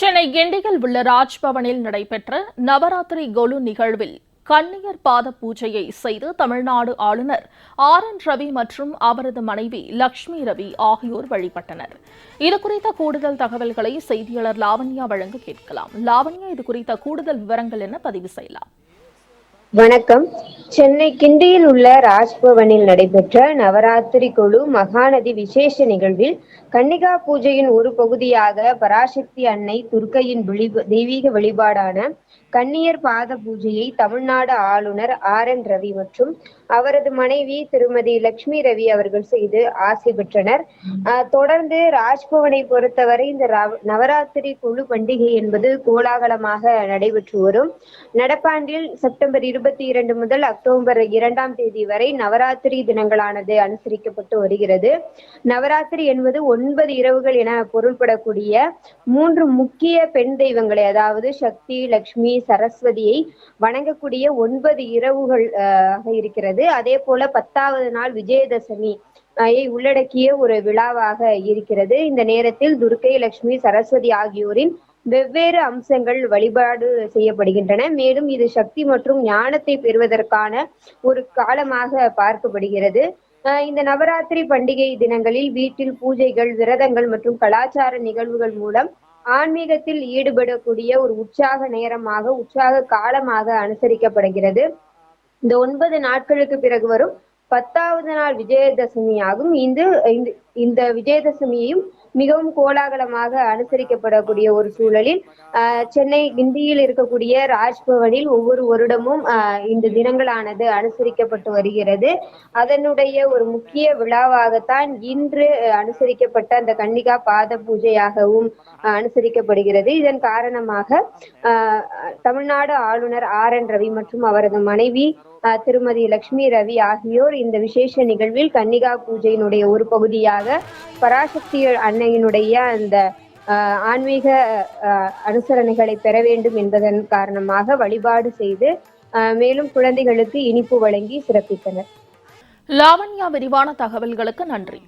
சென்னை கிண்டியில் உள்ள ராஜ்பவனில் நடைபெற்ற நவராத்திரி கொலு நிகழ்வில் கன்னியர் பாத பூஜையை செய்து தமிழ்நாடு ஆளுநர் ஆர் என் ரவி மற்றும் அவரது மனைவி லக்ஷ்மி ரவி ஆகியோர் வழிபட்டனர். இது குறித்த கூடுதல் தகவல்களை செய்தியாளர் லாவண்யா வழங்க கேட்கலாம். லாவண்யா இது குறித்த கூடுதல் விவரங்கள் என பதிவு செய்யலாம். வணக்கம். சென்னை கிண்டியில் உள்ள ராஜ்பவனில் நடைபெற்ற நவராத்திரி குழு மகாநதி விசேஷ நிகழ்வில் கன்னிகா பூஜையின் ஒரு பகுதியாக பராசக்தி அன்னை துர்க்கையின் தெய்வீக வழிபாடான கன்னியர் பாத பூஜையை தமிழ்நாடு ஆளுநர் ஆர் என் ரவி மற்றும் அவரது மனைவி திருமதி லட்சுமி ரவி அவர்கள் செய்து ஆசை பெற்றனர். தொடர்ந்து ராஜ்பவனை பொறுத்தவரை இந்த நவராத்திரி குழு பண்டிகை என்பது கோலாகலமாக நடைபெற்று வரும். நடப்பாண்டில் செப்டம்பர் இருபத்தி இரண்டு முதல் அக்டோபர் இரண்டாம் தேதி வரை நவராத்திரி தினங்களானது அனுசரிக்கப்பட்டு வருகிறது. நவராத்திரி என்பது ஒன்பது இரவுகள் என பொருள்படக்கூடிய மூன்று முக்கிய பெண் தெய்வங்களை அதாவது சக்தி லக்ஷ்மி சரஸ்வதியை வணங்கக்கூடிய ஒன்பது இரவுகள் ஆக இருக்கிறது. அதே போல பத்தாவது நாள் விஜயதசமி உள்ளடக்கிய ஒரு விழாவாக இருக்கிறது. இந்த நேரத்தில் துர்க்கை லட்சுமி சரஸ்வதி ஆகியோரின் வெவ்வேறு அம்சங்கள் வழிபாடு செய்யப்படுகின்றன. மேலும் இது சக்தி மற்றும் ஞானத்தை பெறுவதற்கான ஒரு காலமாக பார்க்கப்படுகிறது. ஆஹ் இந்த நவராத்திரி பண்டிகை தினங்களில் வீட்டில் பூஜைகள் விரதங்கள் மற்றும் கலாச்சார நிகழ்வுகள் மூலம் ஆன்மீகத்தில் ஈடுபடக்கூடிய ஒரு உற்சாக நேரமாக உற்சாக காலமாக அனுசரிக்கப்படுகிறது. இந்த ஒன்பது நாட்களுக்கு பிறகு வரும் பத்தாவது நாள் விஜயதசமி ஆகும் இந்த இந்த- இந்த விஜயதசமியையும் மிகவும் கோலாகலமாக அனுசரிக்கப்படக்கூடிய ஒரு சூழலில் சென்னை கிண்டியில் இருக்கக்கூடிய ராஜ்பவனில் ஒவ்வொரு வருடமும் இந்த தினங்களானது அனுசரிக்கப்பட்டு வருகிறது. அதனுடைய ஒரு முக்கிய விழாவாகத்தான் இன்று அனுசரிக்கப்பட்ட அந்த கன்னிகா பாத பூஜையாகவும் அனுசரிக்கப்படுகிறது. இதன் காரணமாக தமிழ்நாடு ஆளுநர் ஆர் என் ரவி மற்றும் அவரது மனைவி திருமதி லட்சுமி ரவி ஆகியோர் இந்த விசேஷ நிகழ்வில் கன்னிகா பூஜையினுடைய ஒரு பகுதியாக பராசக்தி அன்னையினுடைய அந்த ஆன்மீக அனுசரணைகளை பெற வேண்டும் என்பதன் காரணமாக வழிபாடு செய்து மேலும் குழந்தைகளுக்கு இனிப்பு வழங்கி சிறப்பித்தனர். லாவண்யா விரிவான தகவல்களுக்கு நன்றி.